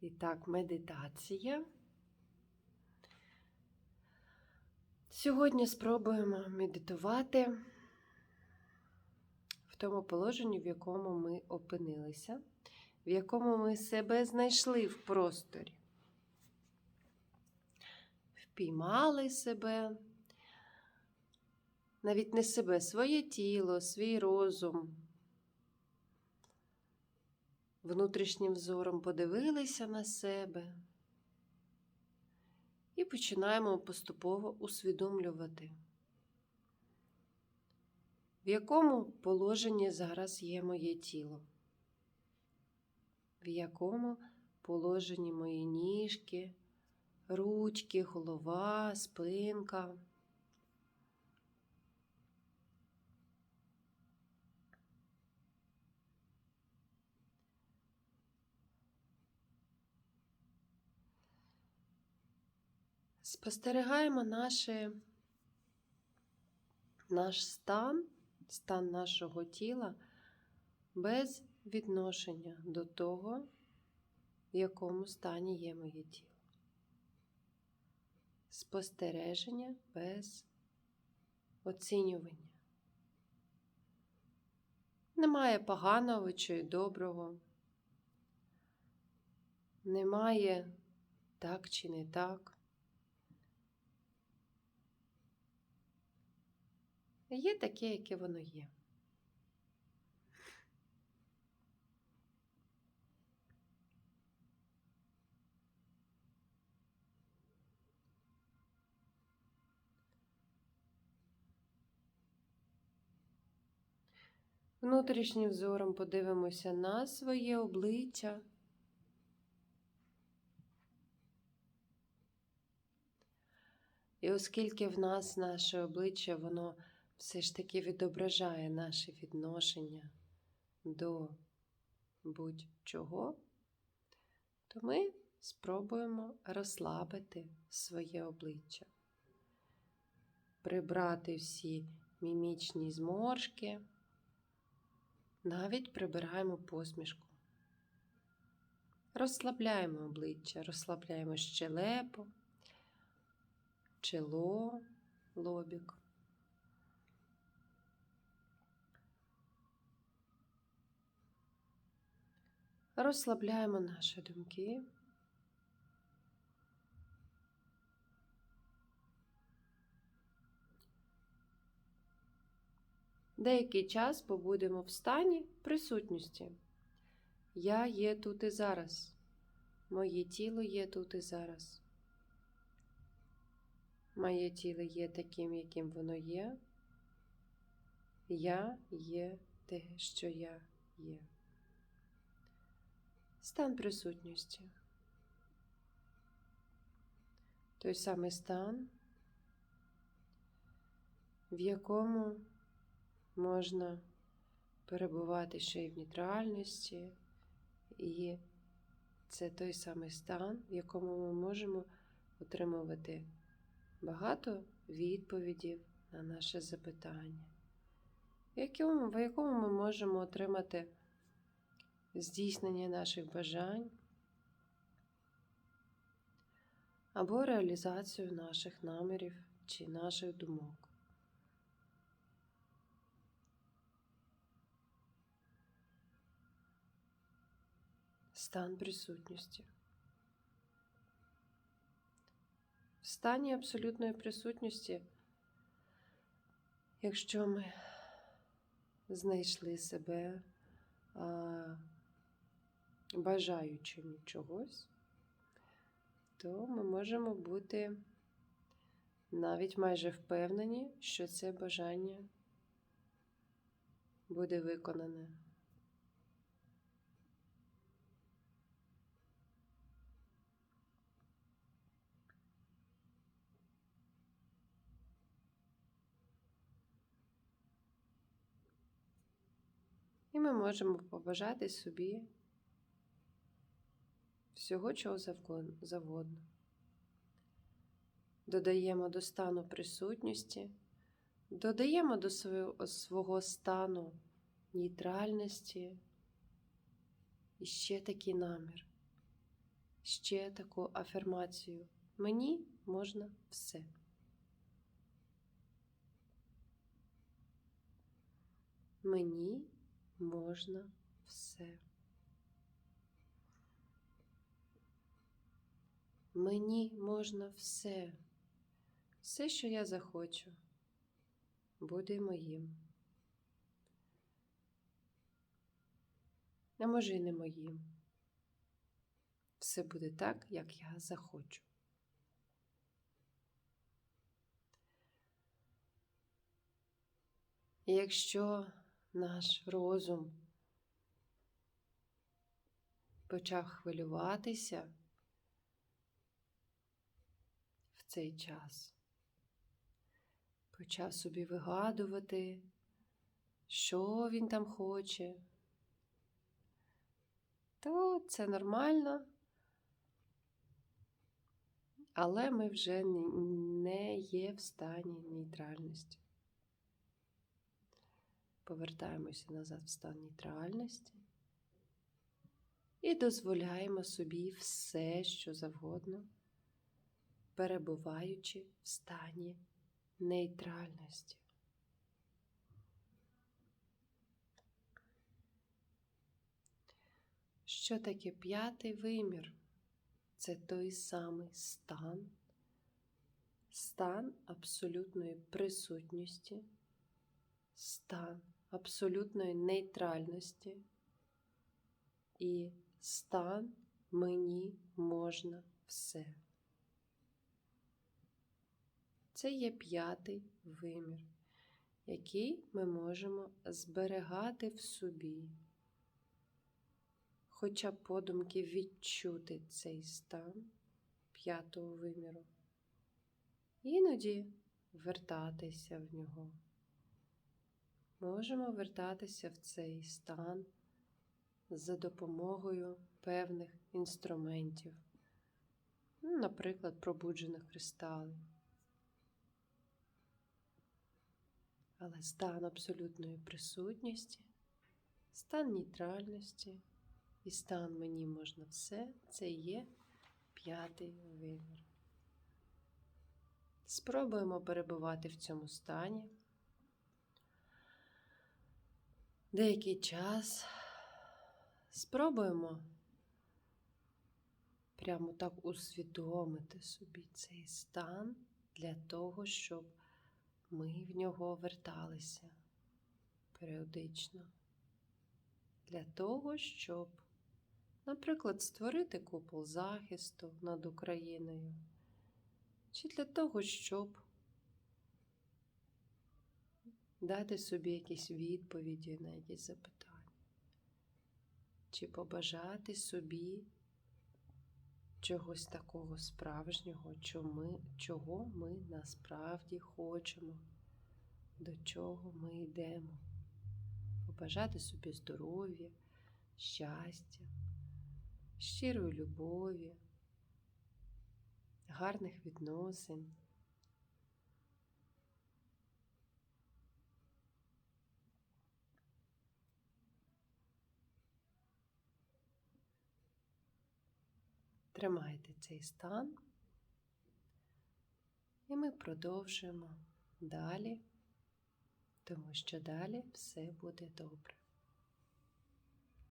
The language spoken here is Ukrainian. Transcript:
І так, медитація. Сьогодні спробуємо медитувати в тому положенні, в якому ми опинилися, в якому ми себе знайшли в просторі. Впіймали себе, навіть не себе, своє тіло, свій розум. Внутрішнім взором подивилися на себе і починаємо поступово усвідомлювати, в якому положенні зараз є моє тіло, в якому положенні мої ніжки, ручки, голова, спинка. Спостерігаємо наші, наш стан, стан нашого тіла без відношення до того, в якому стані є моє тіло. Спостереження без оцінювання. Немає поганого чи доброго. Немає так чи не так. Є таке, яке воно є. Внутрішнім взором подивимося на своє обличчя. І оскільки в нас наше обличчя, воно все ж таки відображає наше відношення до будь-чого, то ми спробуємо розслабити своє обличчя, прибрати всі мімічні зморшки, навіть прибираємо посмішку. Розслабляємо обличчя, розслабляємо щелепу, чоло, лобік. Розслабляємо наші думки. Деякий час побудемо в стані присутності. Я є тут і зараз. Моє тіло є тут і зараз. Моє тіло є таким, яким воно є. Я є те, що я є. Стан присутності. Той самий стан, в якому можна перебувати ще й в нейтральності, і це той самий стан, в якому ми можемо отримувати багато відповідів на наше запитання, в якому, ми можемо отримати здійснення наших бажань або реалізацію наших намірів чи наших думок. Стан присутності. В стані абсолютної присутності, якщо ми знайшли себе бажаючим чогось, то ми можемо бути навіть майже впевнені, що це бажання буде виконане. І ми можемо побажати собі всього, чого завгодно. Додаємо до стану присутності, додаємо до свого, стану нейтральності і ще такий намір. ще таку афірмацію. Мені можна все. Мені можна все. Мені можна все. Все, що я захочу, буде моїм. А може і не моїм. Все буде так, як я захочу. І якщо наш розум почав хвилюватися в цей час, почав собі вигадувати, що він там хоче, то це нормально, але ми вже не є в стані нейтральності. Повертаємося назад в стан нейтральності і дозволяємо собі все, що завгодно, перебуваючи в стані нейтральності. Що таке п'ятий вимір? Це той самий стан, стан абсолютної присутності, стан абсолютної нейтральності і стан мені можна все. Це є п'ятий вимір, який ми можемо зберігати в собі, хоча подумки відчути цей стан п'ятого виміру, іноді вертатися в нього. Можемо вертатися в цей стан за допомогою певних інструментів, наприклад, пробуджених кристалів. Але стан абсолютної присутності, стан нейтральності і стан мені можна все це є п'ятий вимір. Спробуємо перебувати в цьому стані. Деякий час спробуємо прямо так усвідомити собі цей стан для того, щоб ми в нього верталися періодично. Для того, щоб, наприклад, створити купол захисту над Україною, чи для того, щоб дати собі якісь відповіді на якісь запитання, чи побажати собі чогось такого справжнього, чого ми насправді хочемо, до чого ми йдемо. Побажати собі здоров'я, щастя, щирої любові, гарних відносин. Тримайте цей стан, і ми продовжуємо далі, тому що далі все буде добре.